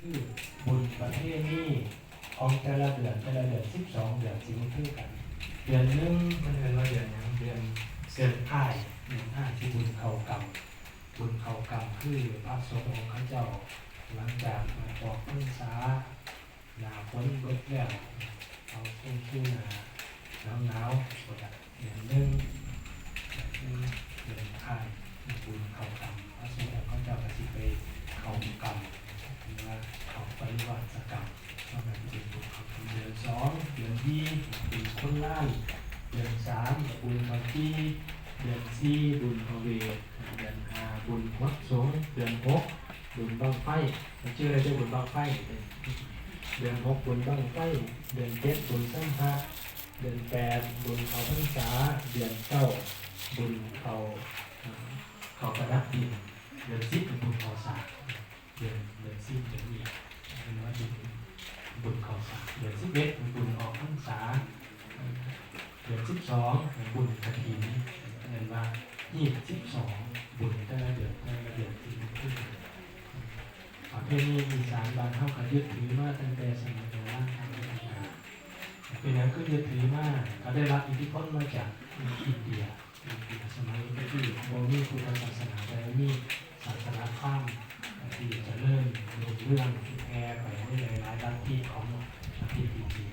คือบุญประเทศนี้ของแต่ละเดือนแต่ละเดือนสิบสองเดือนสิมันคือกันเดือนหนึงมันเป็นว่าเดือนหยังเดือนเดือนอ้ายเดือนอ้าที่บุญเขากรรมบุญเขากรรมคือพระสงฆ์ของเขาเจ้าหลังจากมาออกพรรษาหนาฝนลดแล้วเอาช่วงช่วงหนาหนาวหนาวปวดเดือนหนึงเดือนเดือนอ้ายบุญเขากรรมพระสงฆ์ของเขาเจ้าก็สิไปเขากรรม หรือว่าเขาปริวาสกรรมก็แบบเป็นบุญของเดือนสองเดือนที่บุญคนล่างเดือนสามบุญพระที่เดือนสี่บุญพเวทเดือนห้าบุญวัดสงเดือนหกบุญบังไฟมันชื่ออะไรชื่อบุญบังไฟเดือนหกบุญบังไฟเดือนเจ็ดบุญสัมภะเดือนแปดบุญเขาพรรษาเดือนเก้าบุญเขาเขาประดับดินเดือนสิบบุญเขาสาก เดือนเดือนสิบเดือนนี้เป็นว่าบุญบุญขาสาเดือนสิบเอ็ดบุญออกพรรษาเดือนสิบสองบุญกฐินเงินว่ายี่สิบสองบุญแต่ละเดือนแต่ละเดือนที่ขึ้นประเพณีอีสานบ้านเฮาก็ยึดถือมาตั้งแต่สมัยโบราณทางการเป็นอย่างก็ยึดถือมาก็ได้รับอิทธิพลมาจากอินเดียอินสมัยที่โบมีพุทธศาสนาแต่มีศาสนาข้าม ที่จะเริ่มรุ่งเรื่องที่แพร่ไปในหลายๆลัทธิของประเทศอินเดีย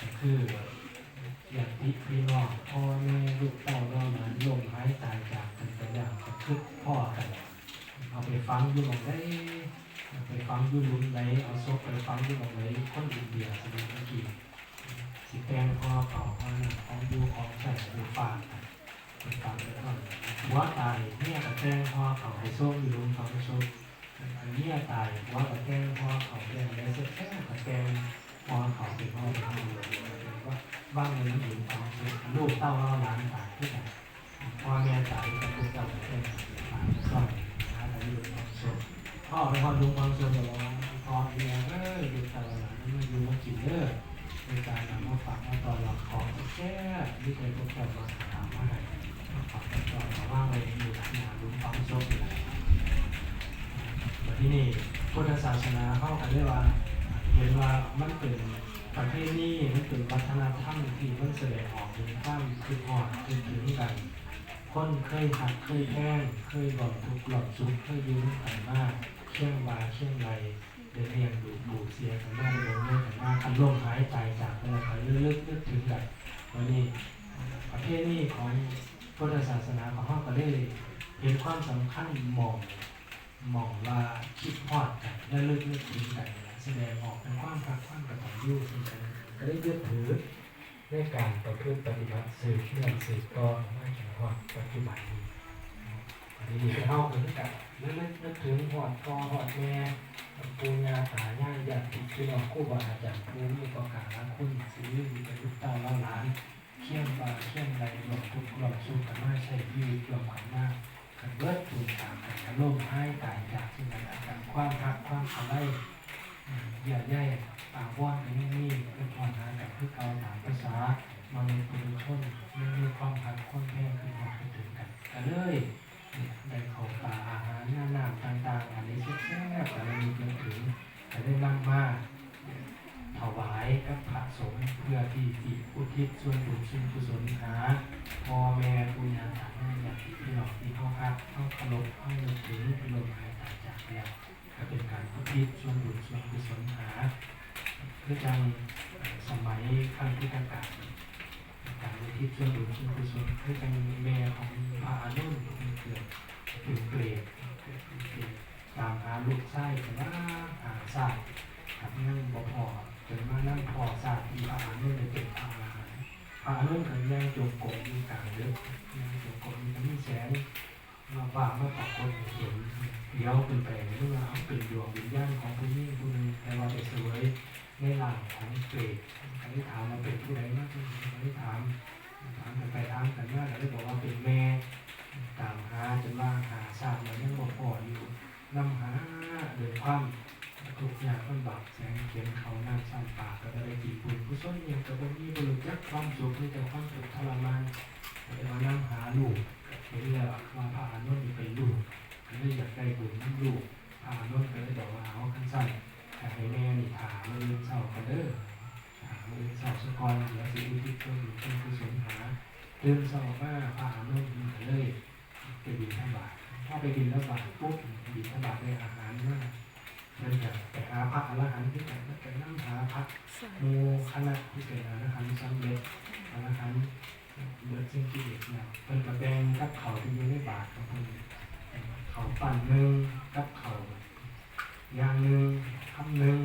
ก็คืออย่างที่พี่น้องพ่อแม่ลูกเต้าเราหลานลมหายตายจากกันไปแล้วก็คือพ่อกัน เอาไปฟังอยู่ตรงไหนไปฟังอยู่ลุมไหนเอาศพไปฟังอยู่ตรงไหนคนอินเดียสมัยเมื่อกี้สิแกงพ่อเก่าพ่อของดูของใส่ดูฝากกัน ไปฟังไปก่อนหัวตายเนี่ยกับแกงพ่อเก่าไปส้มอยู่ลุมเขาไปส้มอันนี้ตายเพราะว่าแกงพ่อเขาแกงได้สักแค่กับแกงพ่อเขาเป็นพ่อเป็นพ่อว่าบ้านเมืองหญิงของลูกเต้าเล่าล้านตายที่ไหนพ่อแม่ตายกับลูกเต้าเป็นตายซ่อนนะแล้วอยู่ความสุขพ่อไปพ่อดูความสุขบอกว่าพ่อแม่เอ้ยลูกเต้าหลานมันอยู่มากินเด้อ ในการนำมาฝากมาตอนหลักของแค่ที่เคยพบกันมาถามว่ามาฝากมาตอนมาว่างไว้อยู่หลังนาดูความสุขอยู่ไหนที่นี่พุทธศาสนาเข้ากันเรียกว่าเห็นว่ามันเป็นประเพณีมันเป็นวัฒนธรรมที่มันแสดงออกถึงความคืออ่อนคือถึงกันคนเคยหักเคยแห้งเคยหลอดทุกหลอดสุขเคยยืมกันมากเชื่องบาเชื่องไร เดินเรียงดูดูเสียกันมากเดินเล่นกันมากคันลมหายใจจากไปแล้วไปลึกๆนึกถึงกันวันนี้ประเพณีของพุทธศาสนาของเขาก็ได้เห็นความสำคัญมองมองว่าคิดพอดกันและลึกนึกถึงกันและแสดงออกเป็นความรักความกตัญญูซึ่งกันก็ได้ยึดถือในการประพฤติปฏิบัติสืบเนื่องสืบต่อมาจนฮอดปัจจุบันนี้อันนี้เป็นเฮาเหมือนกันและนึกนึกถึงฮอดพ่อฮอดแม่ ปูญาตายายญาติพี่น้องครูบาอาจารย์ผู้มีประกาศคุณสีมีเป็นลูกเต้าเล่าหลานเชี่ยงบาเชี่ยงไรหลอกทุกข์หลอกสู้กันมาใช้ชีวิตรวมกันมากกันเบิดถูกตามกันกันล่มหายตายจากซึ่งกันและกันความหักความอะไรเยื่อใยปากว่านกันนี่นี่เป็นพรหากันคือเก่าตามภาษามนุษย์ปุถุชนไม่มีความหักความแพงคือความคิดถึงกันกันเลย ในเขาปลาอาหารหน้าน้ำต่างๆ อันนี้แซ่บๆแต่เรามีเพียงถึงแต่ได้นำมาถวายกับพระสงฆ์เพื่อที่ที่อุทิศส่วนบุญส่วนกุศลหาพ่อแม่ปุญญาสามารอยากที่พี่น้องที่เขาฮักเขาเคารพเขาเลิถึงลมหายใจจากแล้วก็เป็นการพุทิศส่วนบุญส่วนกุศลหาคือจังสมัยขั้นที่ต่างๆการอุ ทิศส่วนบุญส่วนกุศลคือจังแม่ของพระอนุนเกิดเป็นเปรตเกิดตามหาลูกไส้แต่ว่าหาทราบกับนั่งบ่พอจนมานั่งพอทราบที่พระอนุนได้เป็นพระอรหันต์พระนุ่งขันย่างจงกรมมีกลางเยอะย่างจงกรมมีมีแสงมาฝ่ามาปากคนเห็นเลี้ยวขึ้นไปลงเรื่องราวเป็นดวงวิญญาณของผู้นี้ผู้นึงแต่ว่าจะสวยในหลังของเปรตคำที่ถามมาเป็นผู้ใดมากที่สุดคำที่ถาม ถามกันไปถามกันว่าเราได้บอกว่าเป็นแม่ตามหาจนว่าหาทราบมันยังบอกพออยู่นำหาเดินคว่ำทุกอย่างลำบากแสงเขียนเขาน้ำซ้ำปากก็ได้กี่ปุ่นผู้ส้นเยังกระบอกนี้บริยักความสุขมีแต่ความทุกข์ทรมานแต่ว่านั่งหาลูกเห็นแล้วว่าพระานนท์เป็นลูกไม่อยากได้บุญนั่งลูกพระานนท์ก็ได้บอกว่าเอาขั้นสั้นให้แม่นี่ถามเรื่องเศร้ากันเด้อ หรือสาสกอรเหลือสิ่งที่เพิ่มเป็นกุศหาเรื่องสอบว่าอาหารไม่ดีเลยไปบินทบาทถ้าไปกินแล้วบาทปุ๊บบินทบาทได้อาหารมากนั่นจะไปหาพระอรหันที่ไหนก็ไปนั่งหาพัะโมคณะที่เป็นอรหันซ้ำเร็กอรหันต์เบิดเส้นกิเลสเนี่ยเป็นกระแดงกับเขาที่องได้บาทของคนเขาปั่นหนึ่งกับเขาย่างหนึ่งคำหนึ่ง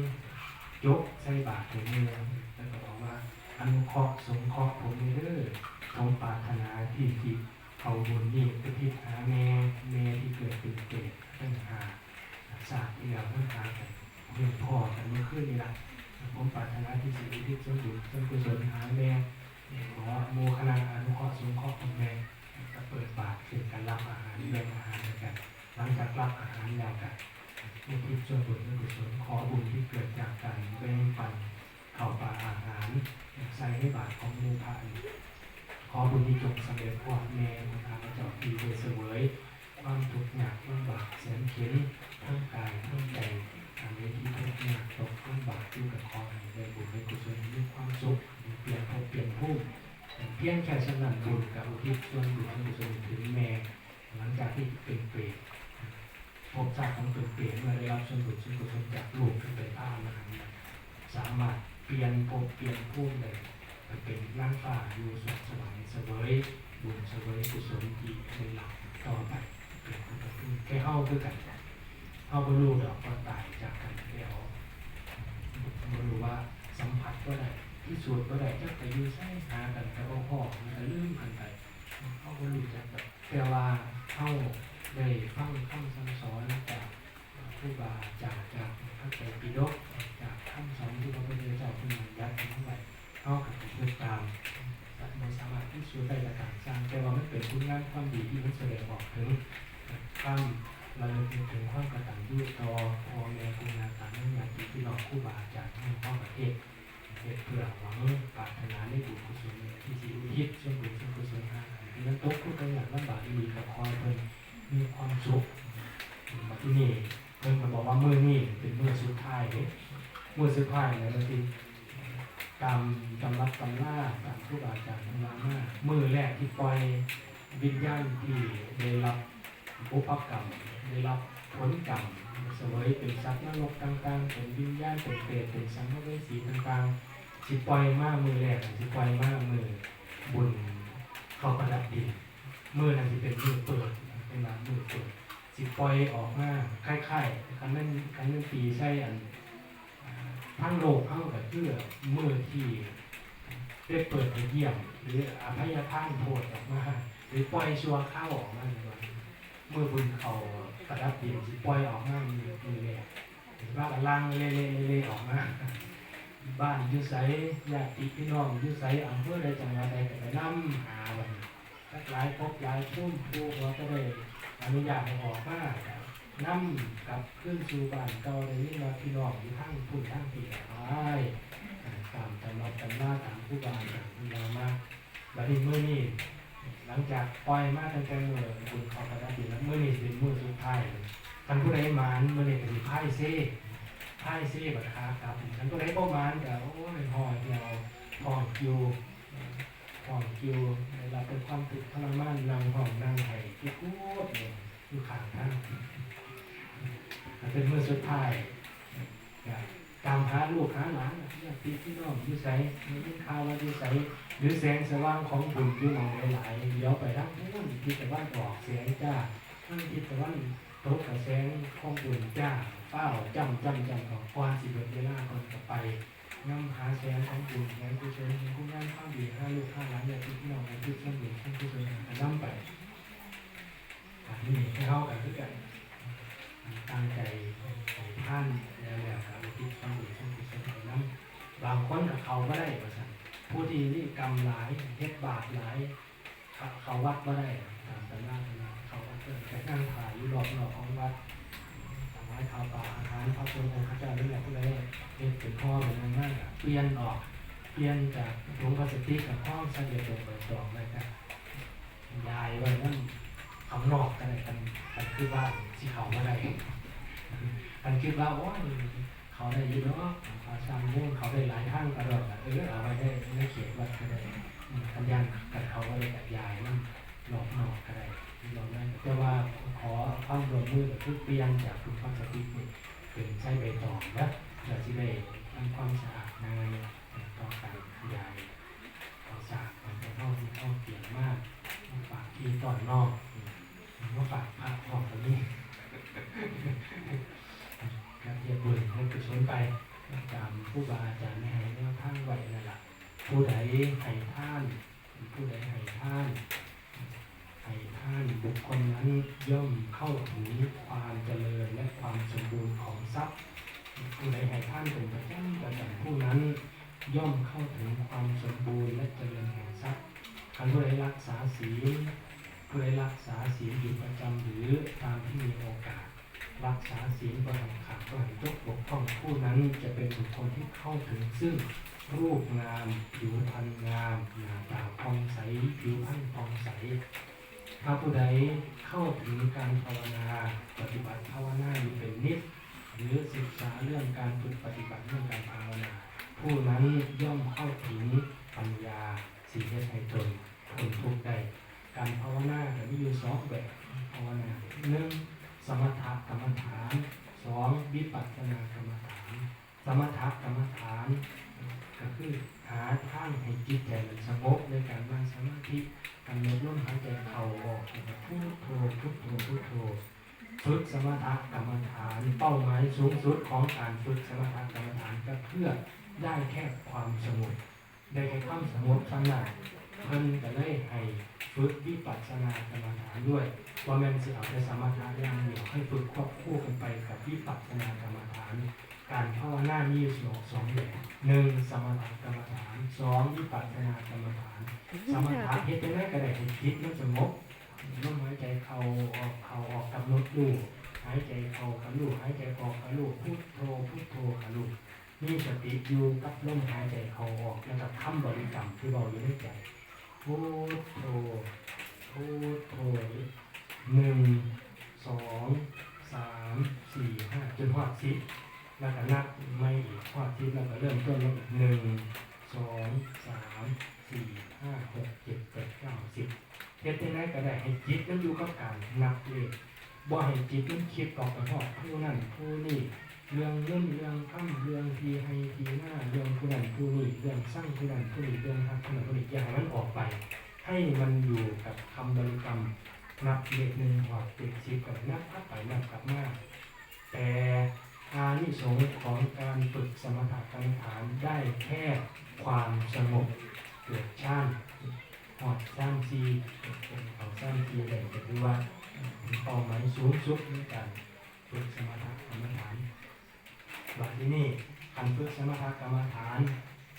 ยกใส่บาทถึงเนื้อ นุเคราะห์สงเคราะห์ผมเด้อผมปรารถนาที่ที่เขาบุญนี่ไปพิหาแม่แม่ที่เกิดเป็นเปรตตั้งหาศาสตร์ที่เราตั้งหากันเรื่องพ่อกันเมื่อคืนนี่ละผมปรารถนาที่สิ่งที่ส่วนบุญส่วนกุศลหาแม่ขอโมคณาอนุเคราะห์สงเคราะห์ของแม่ก็เปิดบาตรคือการรับอาหารแบ่งอาหารกัน หลังจากรับอาหารแล้วกันอุทิศส่วนบุญส่วนกุศลขอบุญที่เกิดจากการแบ่งปันเข้าปลาอาหาร ใส่ในบาตรของหมูพระนี่ขอบุญที่จงสำเร็จพ่อแม่ของข้าจ้าที่ได้เสวยความทุกข์ยากลำบากแสนเข็นทั้งกายทั้งใจทำให้ที่ทุกข์ยากตกลำบากอยู่กับคอให้ได้บุญได้กุศลมีความสุขเปลี่ยนภพเปลี่ยนภูมิเพียงแค่ฉะนั้นบุญกับอุทิศส่วนบุญส่วนกุศลถึงแม่หลังจากที่เป็นเปรตภพชาติของเป็นเปรตเมื่อได้รับส่วนบุญส่วนกุศลจากลูกขึ้นไปพระอรหันต์สามารถ เปลี่ยนภพเปลี่ยนภูมิเลยไปเป็นร่างฟ้าอยู่สุขสวรรค์เสวยบุญเสวยกุศลที่เป็นหลักต่อไปเปลี่ยนภพเป็นภูมิแค่เข้าคือกันเข้าบรรลุดอกก็ตายจากกันแล้วบรรลุว่าสัมผัสก็ได้ที่สุดก็ได้จะไปอยู่ใช้หากันแต่ว่าพ่อมันก็ลืมกันไปเข้าบรรลุจากแบบแต่ว่าเข้าได้ฟังคำสั่งสอนจาก รูบาอาจารย์จากพระไตรปิฎกจากคำสอนที่พระพุทธเจ้าเป็นบัญญัติขึ้นไปเข้ากับเพื่อตามแต่ไม่สามารถที่ช่วยได้จากการสร้างแต่ว่ามันเป็นคุณงามความดีที่มันแสดงออกถึงความเระลึกถึงความกระตัญญูต่อพ่อแม่คุณอาจารย์นั่นอย่างที่เราคู่บาอาจารย์ให้พ่อประเทศเพื่อหวังปรารถนาในบุญกุศลที่สิอุทิศส่วนบุญส่วนกุศลให้ที่นั้นตกผู้กันอย่างลำบากดีกับคอยเพิ่นมีความสุขมาที่นี่เพิ่นบอกว่ามื้อนี้เป็นมือสุดท้ายเมือสุดท้ายนี่ยบางทีตามตำรับตำล่าตามผู้บาอาจารย์ตำรามามือแรกที่ปล่อยวิญญาณที่ได้รับอุปกรรมได้รับผลกรรมเสวยเป็นสัตว์นรกต่างๆเป็นวิญญาณเป็นเปรตเป็นสัมภเวสีต่างๆสิปล่อยมากมือแรกสิปล่อยมากมือบุญเข้าประดับดินมือนั้นสิเป็นมือเปิดเป็นแบบมือเปิด สิปล่อยออกมาคล้ายๆคันนั้นคันนั้นตีใช่อันทั้งโลกเข้ากับเพื่อเมื่อที่ได้เปิดไปเยี่ยม หรืออภัยทานโทษออกมาหรือปล่อยชัวเข้าออกมาเมื่อบุญเขาประดับดินสิปล่อยออกมามีมีแหละหรือว่าลังเล่เล่ๆออกมาบ้านยุไสญาติพี่น้องยุไสอำเภอใดจังหวัดใดก็ไปนั่หาวันหลายพบหลายทุ่มผู้ว่าก็ได้ อนุญาตให้ออกมานั่กลับขึ้นสู่บ้านเก่าในนี้มาพี่น้องอยู่ทั้งพุ่นทั้งปีไอ้ตามตำรับตำราตามผู้บานตามผู้บานมาบัดนี้เมื่อนี้หลังจากปล่อยมาตั้งแต่เมื่อบุญขาประดับดินแล้วเมื่อนี้เป็นมื้อสุดท้ายท่านผู้ใดมานเมื่อนี้ก็สิพ่ายเซ่พ่ายเซ่บัดคาครับท่านผู้ใดบ่มานก็โอ้ยห่อเดียวห่อคิว ห่อคิวได้รับเป็นความทุกข์ทรมานนั่งหองนั่งไห้ที่กูดเลยอยู่ข้างทางเป็นเมือสุดท้ายตามหาลูกหาหลานอยากตีพี่น้องอยู่ใสมียินข่าวว่าอยู่ใสหรือแสงสว่างของบุญอยู่หมองหลายๆเดี๋ยวไปรับนู่นทิศตะวันออกแสงจ้าทั้งทิศตะวันตกกับแสงของบุญจ้าเฝ้าจำจำจำของควานสิบเบิดเวลาคนกับไป นำหาแสงของบุญแสงกุศลคุณงานข้าวดีห้าลูกห้าหลานอยากตีพี่น้องอยากตีส่วนบุญส่วนกุศลนำไปอันนี้ให้เข้ากันด้วยกันตั้งใจของท่านแล้วแล้วครับที่ต้องมีต้องมีสตินั้นบางคนกับเขาก็ได้ประสันผู้ที่นี่กรรมหลายเฮ็ดบาปหลายเขาวัดก็ได้ตามตำราตำราเขาวัดก็แต่นั่งถ่ายอยู่รอบรอบของวัด ทำให้ข้าวปลาอาหารพระพุทธองค์พระเจ้าหรืออะไรพวกนี้เฮ็ดเป็นข้อเป็นนั่นนั่เปลี่ยนออกเปลี่ยนจากถุงพลาสติกกับข้องเสด็จลงไปจองเลยครับยายไว้นั่นข้างนอกกันเลยกันกันคือบ้านที่เขาไม่ได้มันคิดว่าโอ้ยเขาได้ยินเนาะเขาสร้างมุ่งเขาได้หลายท่านกระโดดเออเอาไว้ได้ในเขตวัดก็ได้ทันยานกับเขาก็เลยกับยายมัน หลอกหนอกอะไรหลอกได้แต่ว่าขอความร่วมมือกับทุกเปลี่ยนจากคุณพลาสติกนี่เป็นใช้ใบตองนะเราจะได้ทำความสะอาดในต่อการยายเอสากมันจะเข้าที่เข้าเปลี่ยนมากมาฝากที่ตอนนอกอืมมาฝากพระของตรงนี้กระเทียบบุญให้กุศลไปตามผู้บาอาจารย์ให้แนวทางไว้นั่นแหละผู้ใดให้ท่าน ผู้ใดให้ท่านให้ท่าน บุคคลนั้นย่อมเข้าถึงความเจริญและความสมบูรณ์ของทรัพย์ผู้ใดให้ท่านเป็นประจำประจำผู้นั้น ย่อมเข้าถึงความสมบูรณ์และเจริญแห่งทรัพย์คันผู้ใดรักษาศีลผู้ใดรักษาศีลอยู่ประจำหรือตามที่มีโอกาส รักษาศีลประทำขาดก็ให้ยกบกพร่องผู้นั้นจะเป็นบุคคลที่เข้าถึงซึ่งรูปงามผิวพรรณงามหน้าตาผ่องใสผิวพรรณผ่องใส ถ้าผู้ใดเข้าถึงการภาวนาปฏิบัติภาวนาอยู่เป็นนิด หรือศึกษาเรื่องการฝึกปฏิบัติเรื่องการภาวนา ผู้นั้นย่อมเข้าถึงปัญญาสิ่งที่ให้ตนทนทุกได้การภาวนาจะมีอยู่สองแบบภาวนาหนึ่งสมถกรรมฐานสองวิปัสสนากรรมฐาน สมถกรรมฐาน ก็คือหาทางให้จิตใจมันสงบในการนั่งสมาธิ กำหนดลมหายใจเข้าออกแล้วก็พุทโธพุทโธพุทโธฝึกสมถะกรรมฐาน เป้าหมายสูงสุดของการฝึกสมถะกรรมฐานก็เพื่อได้แค่ความสงบได้แค่ความสงบสงบเพิ่นก็เลยให้ฝึกวิปัสสนากรรมฐานด้วยว่าแม่นสิเอาแต่สมถะอย่างเดียวให้ฝึกควบคู่กันไปกับวิปัสสนากรรมฐาน การภาวนามีสองสองแบบหนึ่งสมถะกรรมฐานสองวิปัสสนากรรมฐาน สมถะเฮ็ดจังไดก็ได้ให้จิตมันสงบลมหายใจเข้าออกเข้าออกกำหนดรูหายใจเข้ากับรูหายใจออกกับรูพุทโธพุทโธกับรูมีสติอยู่กับลมหายใจเข้าออกแล้วกับคำบริกรรมที่เบาอยู่ในใจพุทโธพุทโธหนึ่งสองสามสี่ห้าจนหอดสิบแล้วก็นับไม่อีกหอดสิบแล้วก็เริ่มต้นลงอีกหนึ่งสองสาม สี่ห้าหกเจ็ดแปดเก้าสิบเฮ็ดยังไงก็ได้ให้จิตมันอยู่กับการนับเลขบ่ให้จิตมันคิดออกไปหอดผู้นั่นผู้นี่เรื่องเงินเรื่องค่ำเรื่องทีให้ทีหน้าเรื่องผู้นั้นผู้นี่เรื่องสร้างผู้นั้นผู้นี่เรื่องฮักผู้นั้นผู้นี่อย่าให้มันออกไป ให้มันอยู่กับคำบริกรรมนับเลขหนึ่งหอดติดสิบกับนับกลับไปนับกลับมาแต่อานิสงส์ของการฝึกสมถกรรมฐานได้แค่ความสงบ เกิดชาติหอดสร้างซีเอาสร้างซีได้ก็คือว่าเป้าหมายสูงสุดในการฝึกสมถกรรมฐานบัดที่นี่การฝึกสมถกรรมฐาน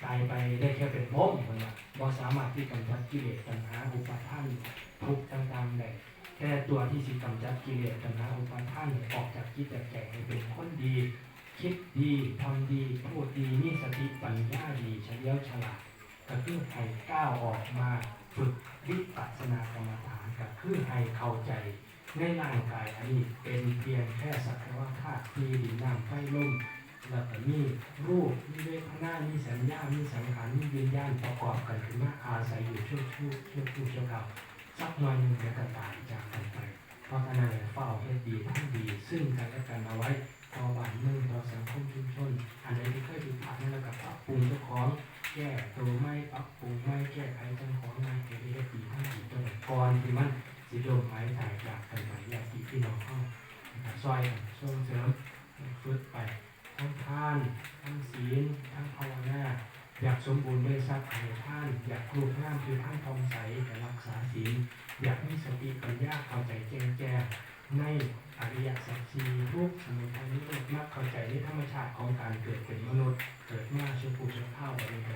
กายไปได้แค่เป็นพรหมมันว่าบ่สามารถที่กำจัดกิเลสตัณหาอุปาทานทุกต่างๆได้แค่ตัวที่สิกำจัดกิเลสตัณหาอุปาทานออกจากจิตจากใจให้เป็นคนดี คิดดีทำดีพูดดีมีสติปัญญาดีเฉลียวฉลาด ก็คือให้ก้าวออกมาฝึกวิปัสสนากรรมฐานก็คือให้เข้าใจในร่างกายอันนี้เป็นเพียงแค่สักว่าธาตุที่ดินน้ำไฟลมแล้วก็มีรูปมีเวทนามีสัญญามีสังขารมีวิญญาณประกอบกันขึ้นมาอาศัยอยู่ชั่วชั่วชั่วชั่วชั่วคราวสักหน่อยหนึ่งจะกระตายจากกันไปเพราะฉะนั้นเฝ้าให้ดีทั้งดี ซึ่งกันและกันเอาไว้ต่อบ้านเมืองต่อสังคมชุมชนอันไหนที่เคยผิดพลาดนั่นแล้วก็ปรับปรุงเจ้าของ แก้ตัวไม่ปรับปรุงไม่แก้ไขเจ้าของงานเกิดได้ดีทั้งดีตัวไหนก่อนที่มันสิโดนหายถ่ายจากกันไปอยากที่พี่น้องเข้าซอยกันส่งเสริมฝึกไปทั้งทานทั้งศีลทั้งภาวนาอยากสมบูรณ์ด้วยทรัพย์ให้ท่าน อยากรูปงามคือท่านทองใสแต่รักษาศีลอยากมีสติปัญญาเข้าใจแจ้งแจ้งในอริยสัจสี่ทุกสมุทัยนิโรธมากเข้าใจในธรรมชาติของการเกิดเป็นมนุษย์ เกิดมาชั่วผู้ชั่วข้าววันนี้กสิ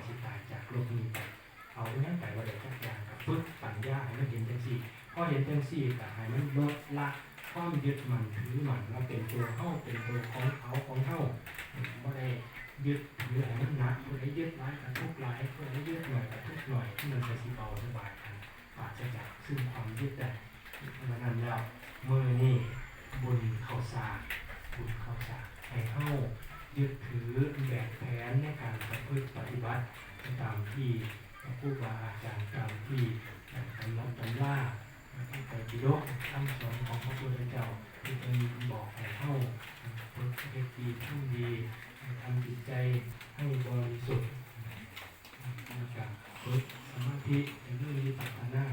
พอเห็นจังสี่ก็ให้มันลดละความยึดมันถือมันว่าเป็นตัวเข้าเป็นตัวของเขาของเข้าบ่ได้ยึดถือให้มันหนักผู้ใดยึดร้ายกับทุกข์ร้ายผู้ใดยึดหน่อยกับทุกหน่อยที่มันจะสิเบาสบายกันปราศจากซึ่งความยึดได้ดังนั้นแล้วเมื่อนี่บุญเข้าสาบุญเข้าสาให้เข้ายึดถือแบบแผนในการประพฤติปฏิบัติตามที่ผู้บาอาจารย์ตามที่ตำรับตำล่า ยกคำสอนของพระพุทธเจ้าที่เป็นบอกให้เข้าคนที่ดีทำดีทำจิตใจให้บริสุทธิ์ในการฝึกสมาธิในเรื่องนี้ปัฒนา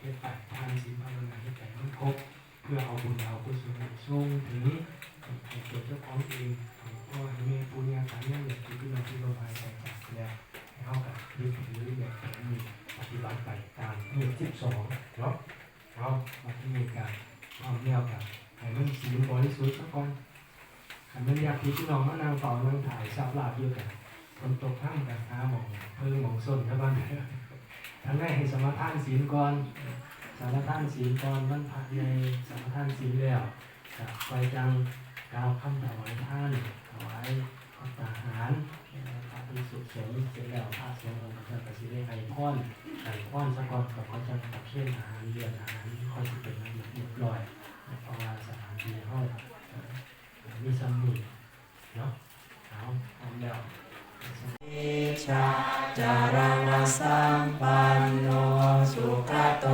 เฮ็ดปัจทานศีลภาวนาให้ใจมันครบเพื่อเอาบุญเอากุศลส่งถึงให้ตัวเจ้าของเองเพราะให้มีปุญญาสารเนี่ยอย่างที่พี่น้องที่เราพายใจจากแล้วให้เข้ากับยึดถือแบบนี้ปฏิบัติไปตามเงื่อนที่สองเนาะเอามาที่มีการเอาแนวกันให้มันสีบริสุทธิ์สักก่อน ขันมันอยากที่พี่น้องมานั่งต่อนั่งถ่ายซับลาบเยอะกันคนตกข้างกันหาหมองเพิ่งหมองส้นครับบ้านทั้งแรกให้สมทานศีลก่อนสารท่านศีลก่อนบรรพัดในสารท่านศีลแล้วจะไปจังกล่าวคำถวายท่านถวายข้าวอาหารพระภิกษุสงฆ์เสร็จแล้วพระสงฆ์องค์พระกสิได้ให้พรไก่พรสะกอนกับเขาจะกับเช่นอาหารเรือนอาหารค่อยจะเป็นระเบียบเรียบร้อยเพราะว่าสถานที่ห้อง มีสมุดเนาะเอาพร้อมแล้วชาจารณสัมปันโนสุขโต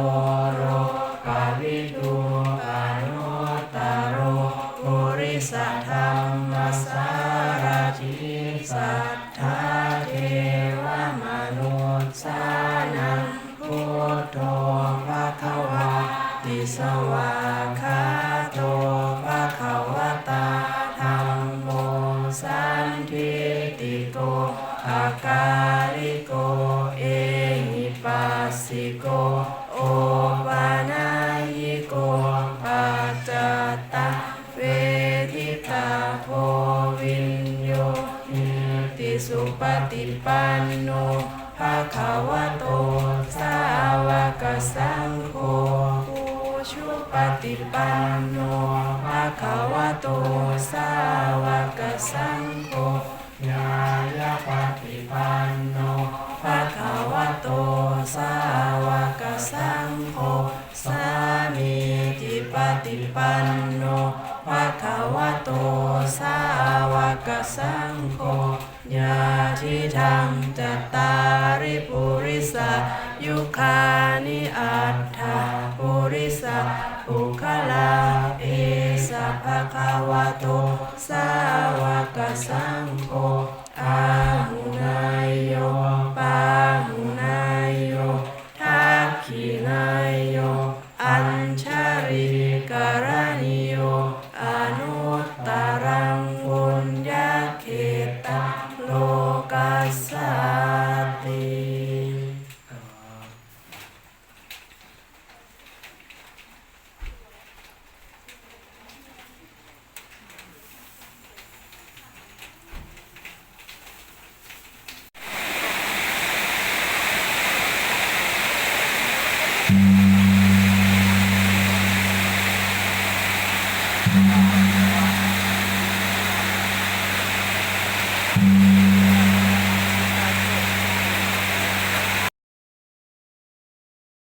วะโต สาวกสังโฆญาทิธรรมจะตตาริปุริสายุคานิอัตถาปุริสาปุคลาเอสะภะคะวะโต สาวกสังโฆอา